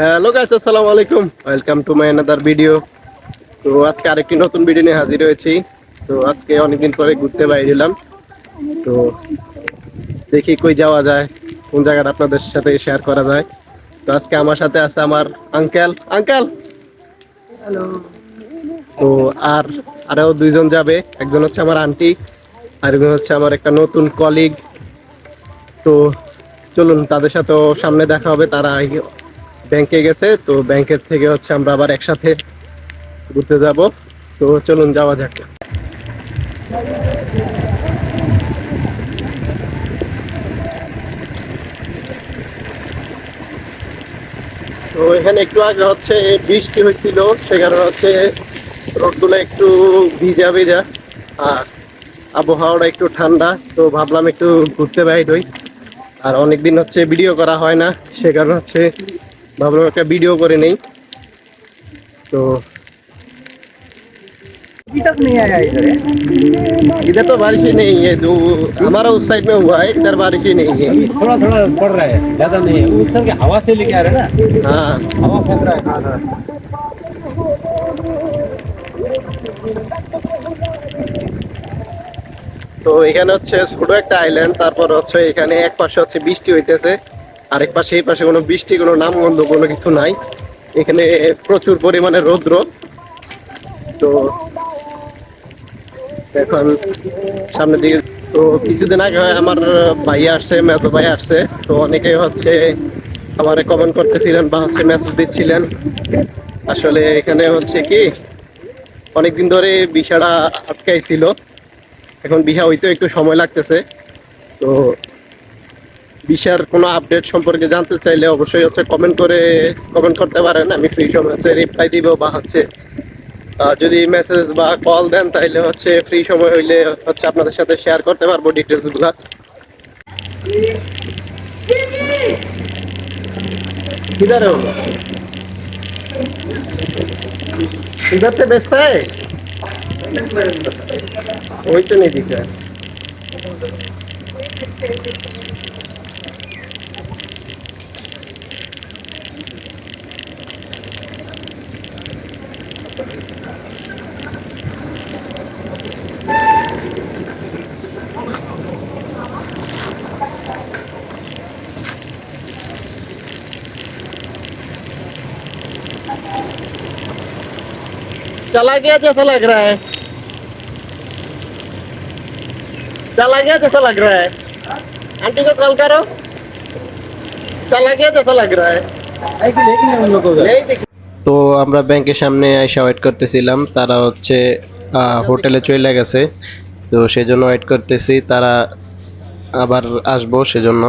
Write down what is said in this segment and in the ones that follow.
Hello guys আসসালামু আলাইকুম welcome to my another video তো আজকে আরেকটি নতুন ভিডিও নিয়ে হাজির হয়েছি। তো আজকে অনেকদিন পরে ঘুরতে বাইরে এলাম। তো দেখি কই যাওয়া যায় কোন জায়গাটা আপনাদের সাথে শেয়ার করা যায়। তো আজকে আমার সাথে আছে আমার আঙ্কেল আঙ্কেল হ্যালো তো আর আরও দুইজন যাবে। একজন হচ্ছে আমার আন্টি আর একজন হচ্ছে আমার একটা নতুন কলিগ তো চলুন তাদের সাথেও সামনে দেখা হবে তারা ব্যাংকে গেছে, তো ব্যাংকের থেকে হচ্ছে আমরা আবার একসাথে ঘুরতে যাব। তো চলুন, যাওয়া যাক। তো এখানে একটু আগে হচ্ছে বৃষ্টি হয়েছিল সে কারণে হচ্ছে রোডগুলো একটু ভিজা ভিজা, আর আবহাওয়াটা একটু ঠান্ডা, তো ভাবলাম একটু ঘুরতে বাইর হই। আর অনেকদিন হচ্ছে ভিডিও করা হয় না, সে কারণে হচ্ছে ভাবলাম একটা ভিডিও করে নেই তো अभी तक नहीं आया इधर है? इधर तो बारिश ही नहीं है जो हमारा उस साइड में हुआ है इधर बारिश ही नहीं है अभी थोड़ा थोड़ा पड़ रहा है ज्यादा नहीं है वो सर के हवा से लेके आ रहे हैं ना हाँ हवा फेंक रहा है हाँ हाँ তো এখানে হচ্ছে ছোট একটা আইল্যান্ড তারপর হচ্ছে এখানে এক পাশে হচ্ছে বৃষ্টি হইতেছে আরেক পাশে, এই পাশে কোনো বৃষ্টি, কোনো নামগন্ধ, কোনো কিছু নাই। এখানে প্রচুর পরিমাণে রৌদ্র। তো এখন সামনের দিকে তো কিছুদিন আগে আমার ভাই আসছে মেতো ভাই আসছে। তো অনেকে হচ্ছে আমারে কমেন্ট করতেছিলেন বা হচ্ছে মেসেজ দিচ্ছিলেন। আসলে এখানে হচ্ছে কি, অনেকদিন ধরে বিষাটা আটকাইছিল। এখন বিহা হইতে একটু সময় লাগতেছে। তো বিশার কোনো আপডেট সম্পর্কে জানতে চাইলে অবশ্যই হচ্ছে কমেন্ট করে কমেন্ট করতে পারেন আমি ফ্রি সময় হচ্ছে রিপ্লাই দিব বা হচ্ছে আহ, যদি মেসেজ বা কল দেন তাহলে হচ্ছে ফ্রি সময় হইলে হচ্ছে আপনাদের সাথে শেয়ার করতে পারবো ডিটেলস গুলা किधर है वो इधर से बेचता है वही तो नहीं दिख रहा है चला गया जैसा लग रहा है। चला गया जैसा लग रहा है। आंटी को कॉल करो। चला गया जैसा लग रहा है। नहीं दिख তো আমরা ব্যাংকের সামনে এসে ওয়েট করতেছিলাম। তারা হচ্ছে হোটেলে চলে গেছে। তো সেজন্য ওয়েট করতেছি। তারা আবার আসব সেজন্য।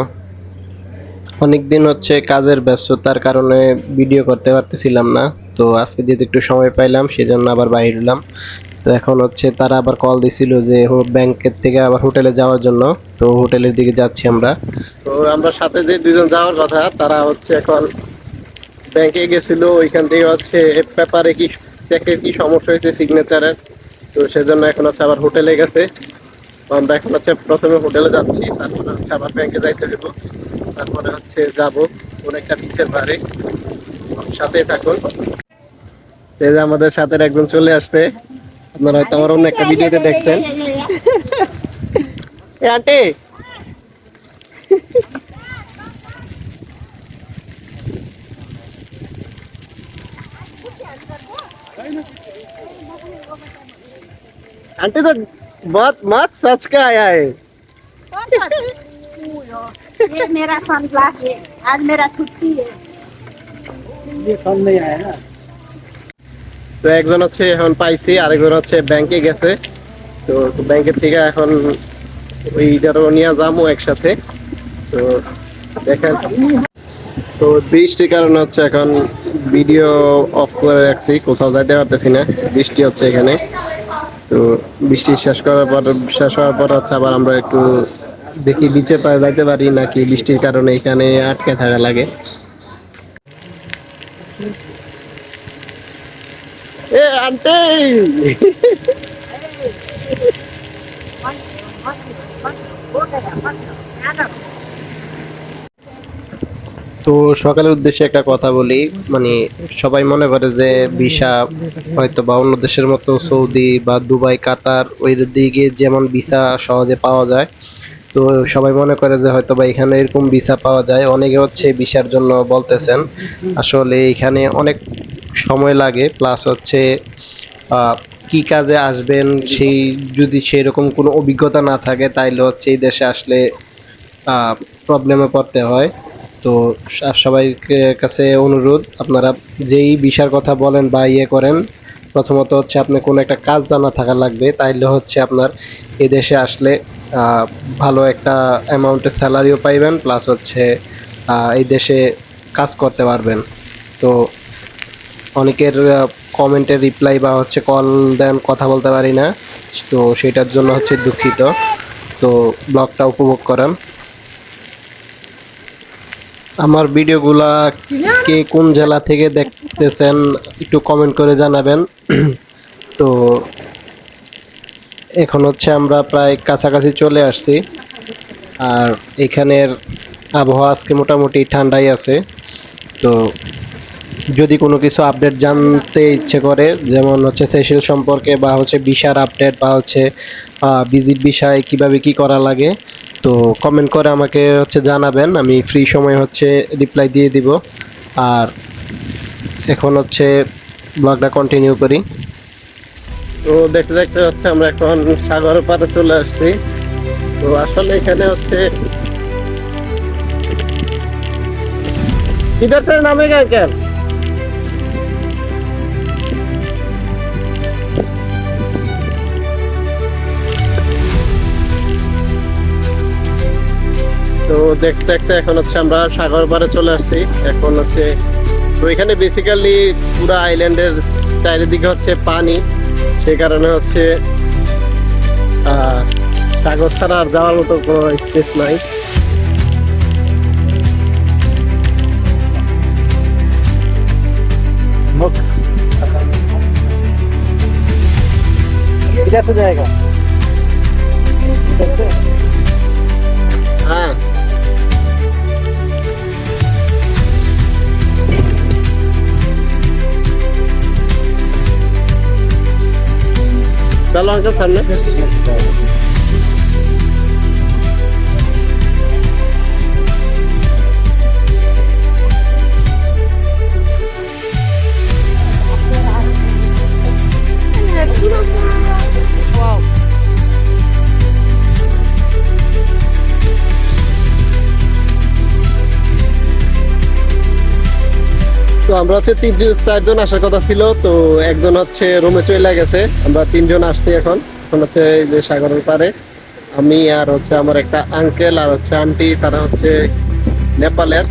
অনেক দিন হচ্ছে কাজের ব্যস্ততার কারণে ভিডিও করতে পারতেছিলাম না। তো আজকে যেহেতু একটু সময় পাইলাম, সেজন্য আবার বাইরে হলাম তো এখন হচ্ছে তারা আবার কল দিছিল যে ব্যাংকের থেকে আবার হোটেলে যাওয়ার জন্য। তো হোটেলের দিকে যাচ্ছি আমরা। তো আমরা সাথে যে দুজন যাওয়ার কথা, তারা হচ্ছে এখন ব্যাংকে গেছিল ওইখান থেকে হচ্ছে পেপারে কি চেকের কি সমস্যা হয়েছে সিগনেচারের তো সেজন্য এখন হচ্ছে আবার হোটেলে গেছে। আমরা এখন হচ্ছে প্রথমে হোটেলে যাচ্ছি তারপরে হচ্ছে আবার ব্যাংকে যাইতে হইব। তারপরে হচ্ছে যাব কোন একটা বিচের ধারে সাথে থাকুন। এই যে আমাদের সাথে একজন চলে আসছে। আপনারা হয়তো আমার অন্য একটা ভিডিওতে দেখছেন। আন্টি! आंटी तो बहुत मस्त सच का आया है कौन सा ये मेरा सनग्लास है आज मेरा छुट्टी है ये कम नहीं आया ना তো একজন হচ্ছে এখন পাইছি আরেকজন হচ্ছে ব্যাংকে গেছে তো ব্যাংকের থেকে এখন ওইটারও নিয়ে যাবো একসাথে তো দেখেন তো বৃষ্টির কারণে হচ্ছে এখন ভিডিও অফ করে রাখছি, কোথাও যাইতে পারতেছি না, বৃষ্টি হচ্ছে এখানে। তো বৃষ্টি শেষ করার পর, শেষ হওয়ার পর হচ্ছে আবার আমরা একটু দেখি বিচে যাইতে পারি নাকি বৃষ্টির কারণে এখানে আটকে থাকা লাগে। এ, আন্টি! তো সকালের উদ্দেশ্যে একটা কথা বলি মানে সবাই মনে করে যে ভিসা হয়তো বা অন্য দেশের মতো সৌদি বা দুবাই, কাতার, ওই দিকে যেমন ভিসা সহজে পাওয়া যায়। তো সবাই মনে করে যে হয়তো বা এখানে এরকম ভিসা পাওয়া যায়। অনেকে হচ্ছে ভিসার জন্য বলতেছেন, আসলে এখানে অনেক সময় লাগে প্লাস হচ্ছে কি কাজে আসবেন, সেই যদি সেরকম কোনো অভিজ্ঞতা না থাকে, তাইলে হচ্ছে এই দেশে আসলে প্রবলেমে পড়তে হয়। তো সবাইকে কাছে অনুরোধ, আপনারা যেই বিষয়ের কথা বলেন বা ইয়ে করেন, প্রথমত হচ্ছে আপনি কোনো একটা কাজ জানা থাকা লাগবে, তাইলে হচ্ছে আপনার এই দেশে আসলে ভালো একটা অ্যামাউন্টের স্যালারিও পাইবেন প্লাস হচ্ছে এই দেশে কাজ করতে পারবেন। তো অনেকের কমেন্টের রিপ্লাই বা হচ্ছে কল দেন, কথা বলতে পারি না, তো সেটার জন্য হচ্ছে দুঃখিত। তো ব্লগটা উপভোগ করেন। আমার ভিডিওগুলা কে কোন জেলা থেকে দেখতেছেন একটু কমেন্ট করে জানাবেন। তো এখন হচ্ছে আমরা প্রায় কাছাকাছি চলে আসছি। আর এখানের আবহাওয়া আজকে মোটামুটি ঠান্ডাই আছে। তো যদি কোনো কিছু আপডেট জানতে ইচ্ছে করে, যেমন হচ্ছে সেশন সম্পর্কে বা হচ্ছে বিশার আপডেট বা হচ্ছে ভিজিট বিষয় কীভাবে কি করা লাগে তো কমেন্ট করে আমাকে হচ্ছে জানাবেন, আমি ফ্রি সময় হচ্ছে রিপ্লাই দিয়ে দিব। আর এখন হচ্ছে ব্লগটা কন্টিনিউ করি। তো দেখতে দেখতে হচ্ছে আমরা এখন সাগর পাড়ে চলে আসছি। তো আসলে এখানে হচ্ছে কি সাইড নামে গেল দেখতে দেখতে এখন হচ্ছে আমরা সাগর পাড়ে চলে আসছি। এখন হচ্ছে তো এখানে বেসিক্যালি পুরো আইল্যান্ডের চারিদিকে হচ্ছে পানি। সে কারণে হচ্ছে সাগর ছাড়া আর যাওয়ার মতো কোনো স্পেস নাই। এটা তো জায়গা। Kulağınıza sallan. তো আমরা হচ্ছে তিনজন চারজন আসার কথা ছিল, তো একজন হচ্ছে রুমে চলে গেছে। আমরা তিনজন আসছি এখন। এখন হচ্ছে যে সাগরের পারে আমি আর হচ্ছে আমার একটা আঙ্কেল আর হচ্ছে আন্টি তারা হচ্ছে নেপালের।